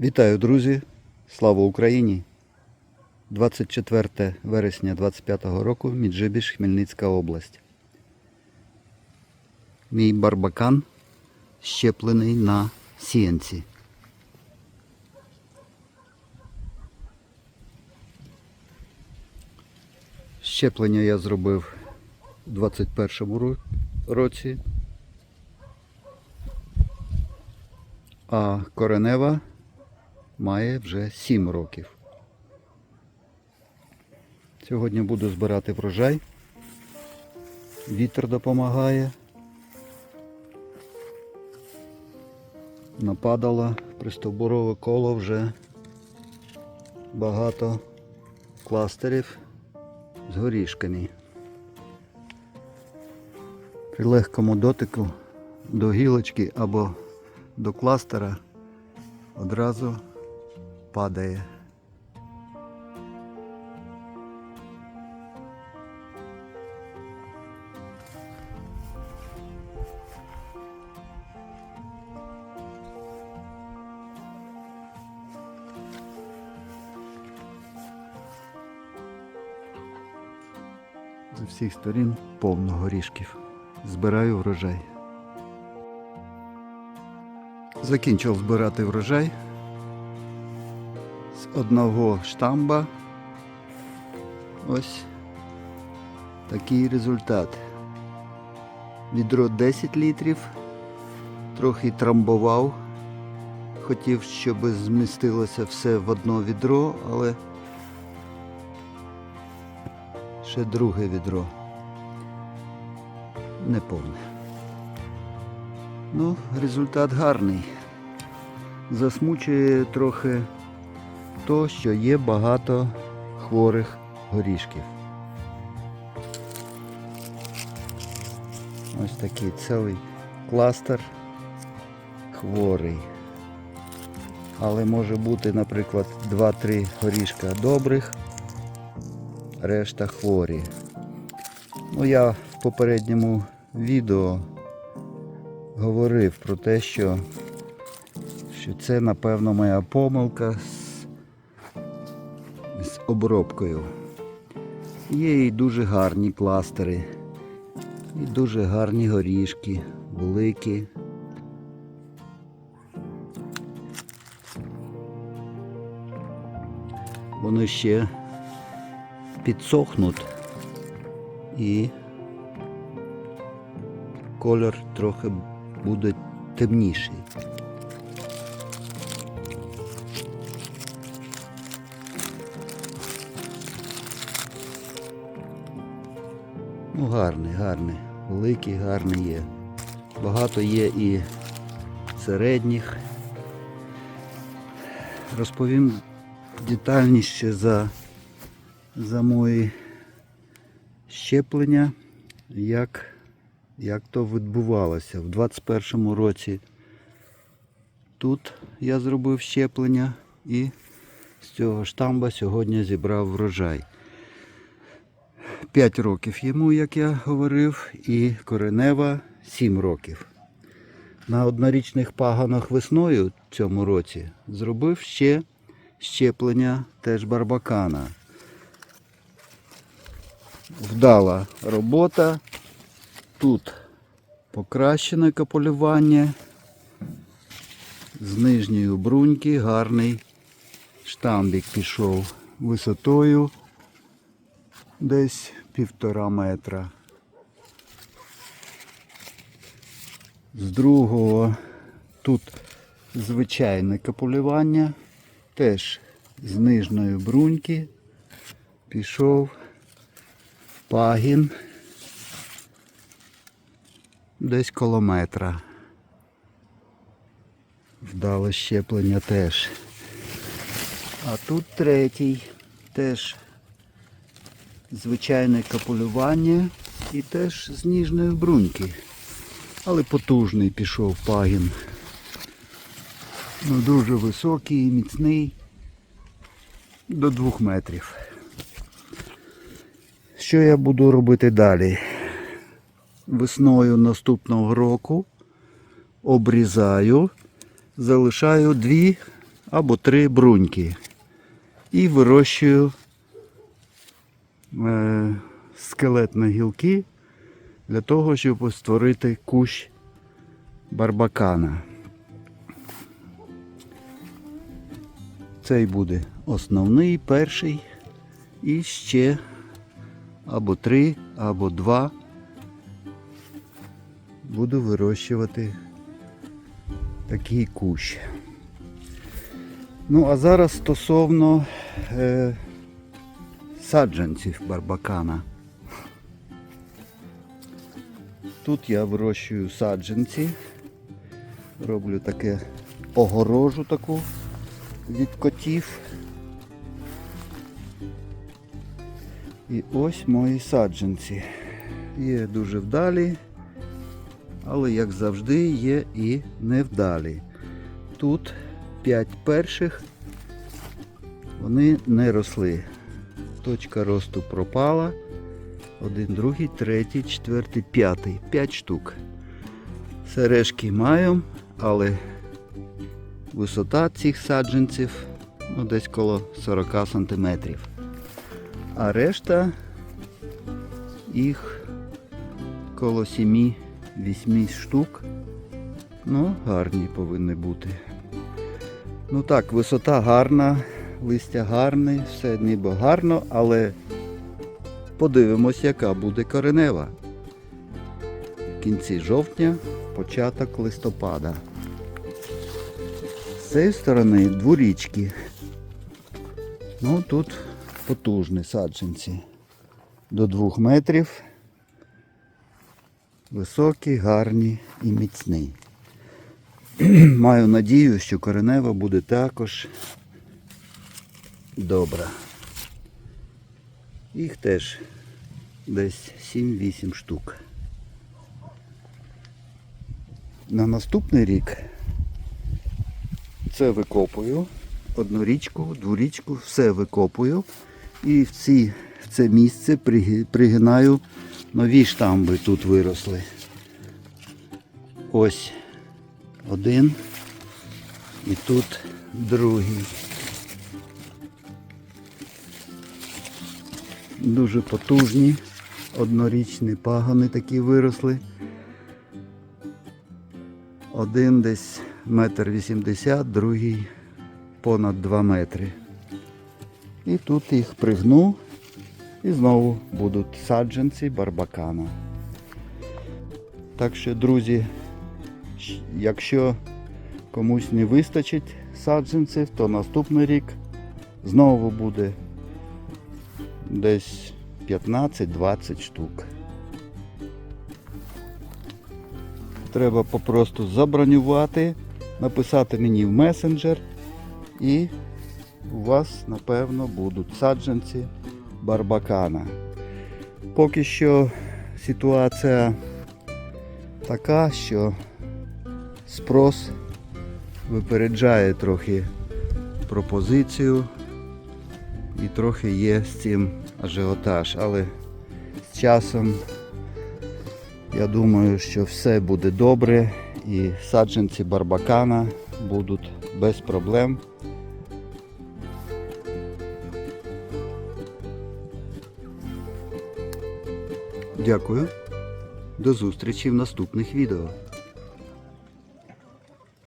Вітаю, друзі! Слава Україні! 24 вересня 25 року, Міджибіж, Хмельницька область. Мій барбакан щеплений на сіянці. Щеплення я зробив у 21 ро- році, а коренева має вже 7 років. Сьогодні буду збирати врожай. Вітер допомагає. Нападало пристовбурове коло вже багато кластерів з горішками. При легкому дотику до гілочки або до кластера одразу падає. З всіх сторін повно горішків. Збираю врожай. Закінчив збирати врожай одного штамба. Ось такий результат. Відро 10 літрів, трохи трамбував. Хотів, щоб змістилося все в одно відро, але ще друге відро. Не повне. Ну, результат гарний. Засмучує трохи то, що є багато хворих горішків. Ось такий цілий кластер хворий. Але може бути, наприклад, 2-3 горішка добрих, решта хворі. Ну, я в попередньому відео говорив про те, що, що це, напевно, моя помилка з, обробкою. Є і дуже гарні кластери, і дуже гарні горішки, великі. Вони ще підсохнуть і колір трохи буде темніший. Ну, гарний, гарний, великий, гарний є. Багато є і середніх. Розповім детальніше за, за мої щеплення, як, як то відбувалося. В 21-му році тут я зробив щеплення і з цього штамба сьогодні зібрав врожай. 5 років йому, як я говорив, і коренева 7 років. На однорічних паганах весною в цьому році зробив ще щеплення теж барбакана. Вдала робота. Тут покращене каполювання. З нижньої бруньки гарний штамбік пішов висотою десь півтора метра. З другого тут звичайне каполювання, теж з нижньої бруньки пішов пагін десь коло метра. Вдале щеплення теж. А тут третій теж звичайне капулювання і теж з ніжної бруньки. Але потужний пішов пагін. Ну, дуже високий і міцний до двох метрів. Що я буду робити далі? Весною наступного року обрізаю, залишаю дві або три бруньки. І вирощую е, скелетні гілки для того, щоб створити кущ барбакана. Цей буде основний, перший. І ще або три, або два буду вирощувати такий кущ. Ну, а зараз стосовно е, саджанців барбакана. Тут я вирощую саджанці, роблю таке огорожу таку від котів. І ось мої саджанці. Є дуже вдалі, але як завжди є і невдалі. Тут 5 перших, вони не росли. Точка росту пропала. Один, другий, третій, четвертий, п'ятий. П'ять штук. Сережки маю, але висота цих саджанців ну, десь коло 40 сантиметрів. А решта їх коло 7-8 штук. Ну, гарні повинні бути. Ну так, висота гарна, листя гарне, все ніби гарно, але подивимось, яка буде коренева. В кінці жовтня, початок листопада. З цієї сторони дворічки. Ну тут потужні саджанці. До двох метрів. Високі, гарні і міцні. Маю надію, що коренева буде також добра. Їх теж десь 7-8 штук. На наступний рік це викопую. Одну річку, дворічку, все викопую. І в, ці, в це місце пригинаю нові штамби тут виросли. Ось один і тут другий. Дуже потужні, однорічні пагони такі виросли. Один десь метр вісімдесят, другий понад 2 метри. І тут їх пригну і знову будуть саджанці барбакана. Так що, друзі, якщо комусь не вистачить саджанців, то наступний рік знову буде десь 15-20 штук. Треба попросту забронювати, написати мені в месенджер і у вас, напевно, будуть саджанці барбакана. Поки що ситуація така, що спрос випереджає трохи пропозицію і трохи є з цим ажіотаж, але з часом я думаю, що все буде добре і саджанці барбакана будуть без проблем. Дякую. До зустрічі в наступних відео.